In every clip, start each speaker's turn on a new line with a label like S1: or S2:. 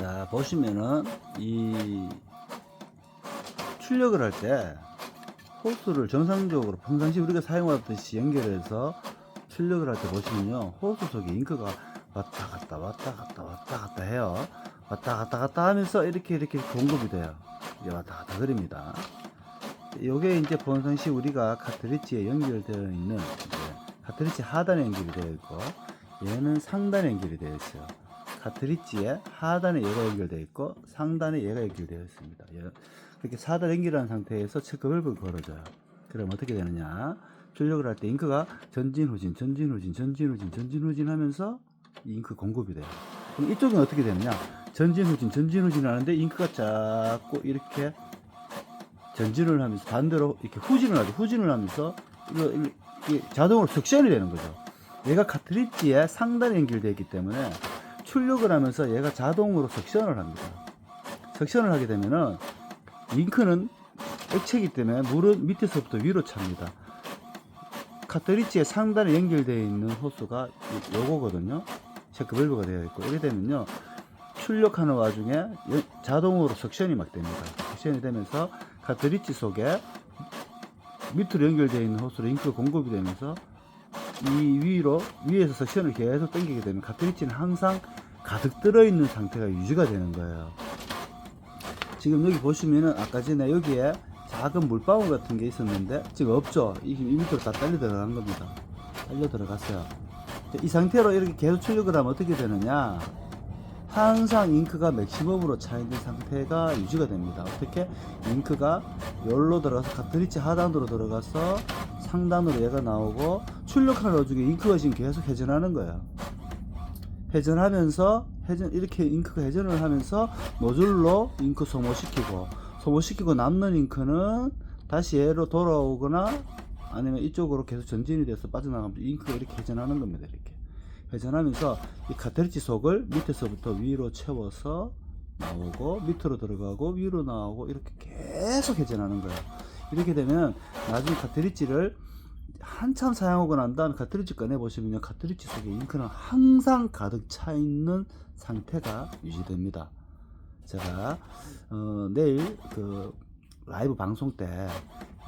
S1: 자 보시면은 이 출력을 할 때 호스를 정상적으로 평상시 우리가 사용하듯이 연결해서 출력을 할 때 보시면요 호스 속에 잉크가 왔다 갔다 왔다 갔다 왔다 갔다 해요. 왔다 갔다 갔다 하면서 이렇게 이렇게 공급이 돼요. 이제 왔다 갔다 그립니다. 요게 이제 평상시 우리가 카트리지에 연결되어 있는 카트리지 하단에 연결이 되어 있고 얘는 상단에 연결이 되어 있어요 카트리지에 하단에 얘가 연결되어 있고 상단에 얘가 연결되어 있습니다. 예. 이렇게 사단 연결한 상태에서 체크 밸브를 걸어줘요. 그럼 어떻게 되느냐? 출력을 할 때 잉크가 전진 후진 전진 후진 전진 후진 전진 후진 하면서 이 잉크 공급이 돼요. 그럼 이쪽은 어떻게 되느냐? 전진 후진 전진 후진 하는데 잉크가 자꾸 이렇게 전진을 하면서 반대로 이렇게 후진을 하죠. 후진을 하면서 이거, 이거- 자동으로 석션이 되는 거죠. 얘가 카트리지에 상단에 연결되어 있기 때문에 출력을 하면서 얘가 자동으로 석션을 합니다. 석션을 하게 되면은 잉크는 액체이기 때문에 물은 밑에서부터 위로 찹니다. 카트리지의 상단에 연결되어 있는 호스가 이- 요거거든요. 체크 밸브가 되어 있고 이렇게 되면요. 출력하는 와중에 여- 자동으로 석션이 막 됩니다. 석션이 되면서 카트리지 속에 밑으로 연결되어 있는 호스로 잉크가 공급이 되면서 이 위로 위에서 석션을 계속 당기게 되면 카트리지는 항상 가득 들어있는 상태가 유지가 되는 거예요. 지금 여기 보시면은 아까 전에 여기에 작은 물방울 같은 게 있었는데 지금 없죠. 이, 이 밑으로 다 딸려 들어간 겁니다. 딸려 들어갔어요. 이 상태로 이렇게 계속 출력을 하면 어떻게 되느냐? 항상 잉크가 맥시멈으로 차 있는 상태가 유지가 됩니다. 어떻게? 잉크가 열로 들어가서 카트리지 하단으로 들어가서 상단으로 얘가 나오고 출력하는 와중에 잉크가 지금 계속 회전하는 거예요. 회전하면서 회전 이렇게 잉크가 회전을 하면서 노즐로 잉크 소모시키고 소모시키고 남는 잉크는 다시 얘로 돌아오거나 아니면 이쪽으로 계속 전진이 돼서 빠져나가면서 잉크가 이렇게 회전하는 겁니다. 이렇게 회전하면서 이 카트리지 속을 밑에서부터 위로 채워서 나오고 밑으로 들어가고 위로 나오고 이렇게 계속 회전하는 거예요. 이렇게 되면 나중에 카트리지를 한참 사용하고 난 다음에 카트리지 꺼내 보시면요 카트리지 속에 잉크는 항상 가득 차 있는 상태가 유지됩니다. 제가 어, 내일 그 라이브 방송 때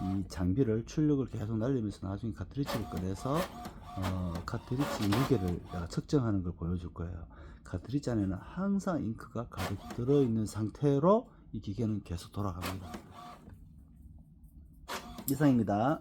S1: 이 장비를 출력을 계속 날리면서 나중에 카트리지를 꺼내서 어, 카트리지 무게를 측정하는 걸 보여줄 거예요. 카트리지 안에는 항상 잉크가 가득 들어있는 상태로 이 기계는 계속 돌아갑니다. 이상입니다.